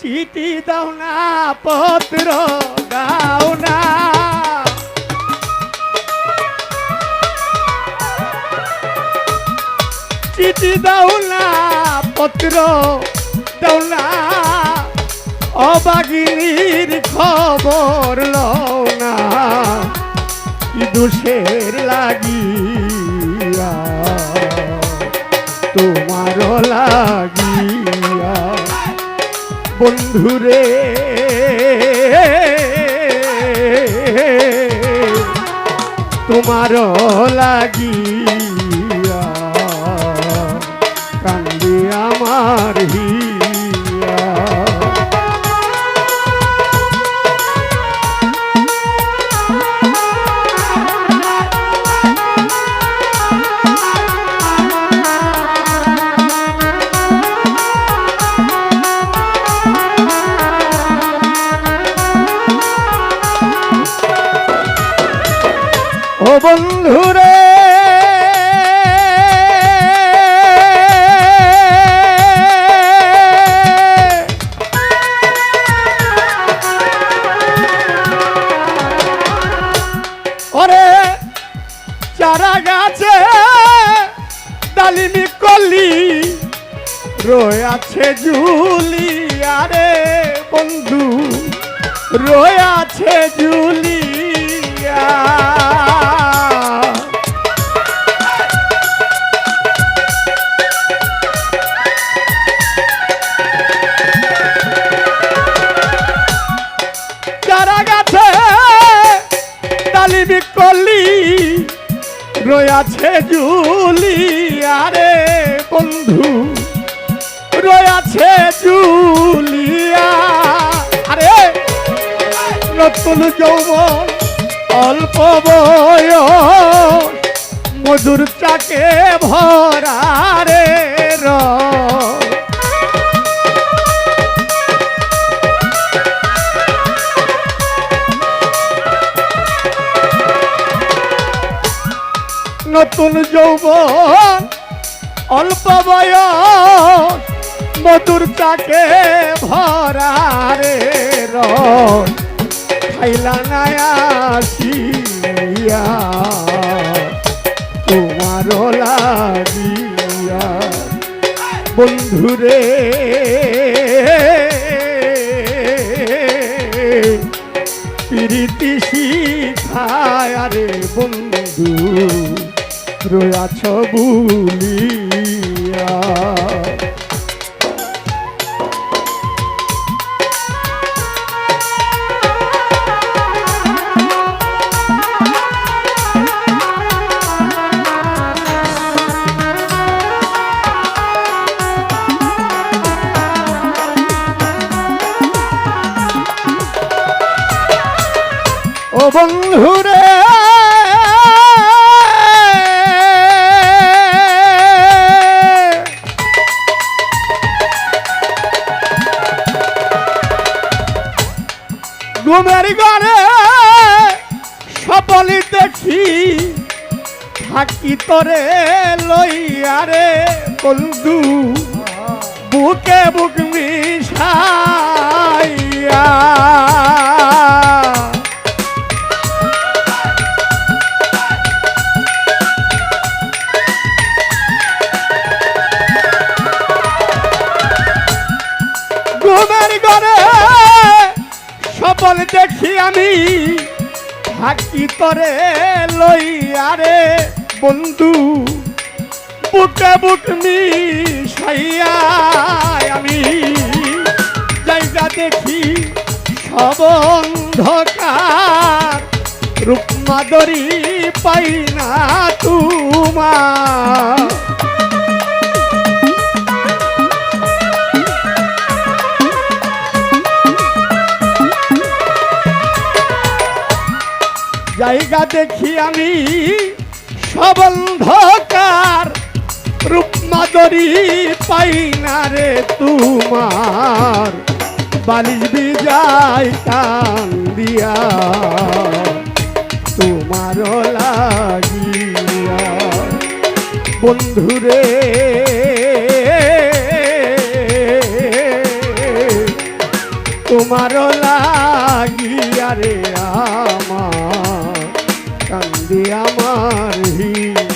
চিঠি দাও না পত্র দাও না চিঠি দাও না পত্র দাও না অবাগিনীর খবর লও না দোষের লাগিয়া বন্ধুরে। তোমার লাগিয়া ও বন্ধুরে, ওরে চারা গাছে ডালিমি কলি, রয়ে আছে জুলি আরে বন্ধু, রয়ে আছে জুলিয়া। রয়াছে জুলি আরে বন্ধু। রয়াছে জুলিয়া। আরে নতুন যৌবন, অল্প বয় মধুর চাকে ভরা রে। নতুন যৌবন, অল্প বয়স, মধুর চাকে ভরা রে রস। খাইলা নায়াসিয়া তোমার বন্ধুরে প্রীতি শিখায় আরে বন্ধু। রয়াছ বুলিয়া। ও বন্ধুরে ঘুমের ঘরে সপলি দেখি থাকি তরে লইয়ারে বন্ধু বুকে বুক মিশাইয়া সবল দেখি আমি থাকি তরে লইয়ারে বন্ধু। বুকে বুক মিশাইয়া আমি জায়গা দেখি সব অন্ধকার। রূপমাদরি পাই না তোমার। জায়গা দেখি আমি সবন্ধকার। রূপমাদরি পাই না রে তোমার। বালিশ বিজায় কান দিয়া তোমার লাগিয়া। বন্ধুরে তোমার কান্দি আমার হিয়া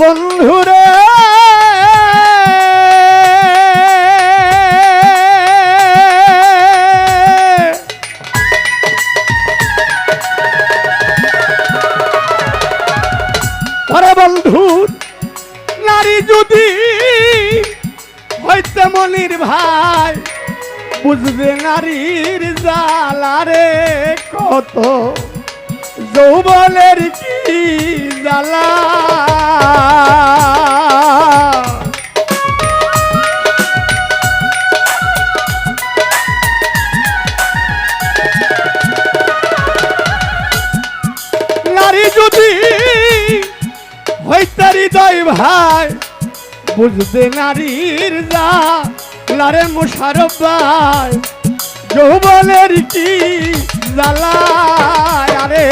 বন্ধুরে। ওরে বন্ধু নারী যদি হইতে মনির ভাই বুঝবে নারীর জালারে কত যৌবনের কি জ্বালা নারী যদি হইতে হৃদয় ভাই বুঝবে নারীর যা লারে মোশারফ ভাই যৌবনের কি জ্বালায় আরে?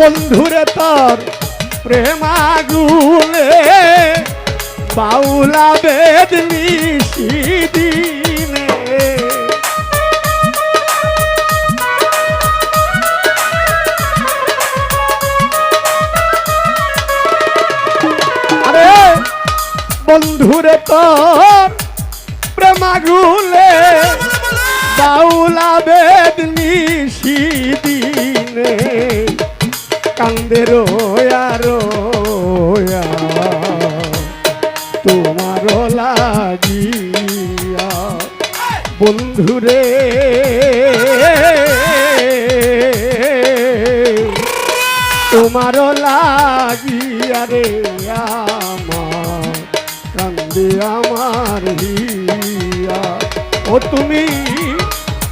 বন্ধুরে তোর প্রেমাগুলে বাউলা বেদ দিনে আরে বন্ধুরে তোর প্রেমাগুলে বাউলা বেদ কান্দে রোয়া রোয়া তোমার লাগিয়া বন্ধুরে তোমার লাগিয়া রে আমার কান্দে আমার হিয়া। ও তুমি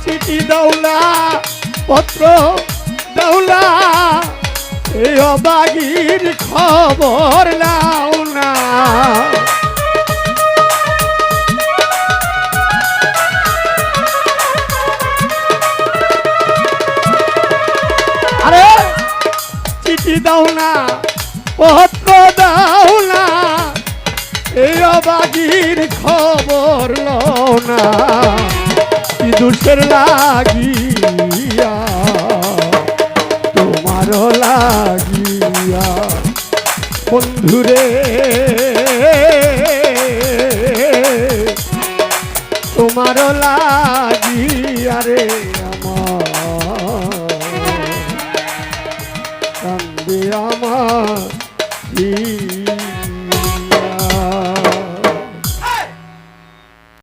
চিঠি দাওলা, পত্র এই অবাগির খবর নাও না। আরে, চিঠি দাও না, পত্র দাও না এই খবর লও না। কি তোমার লাগিয়া বন্ধুরে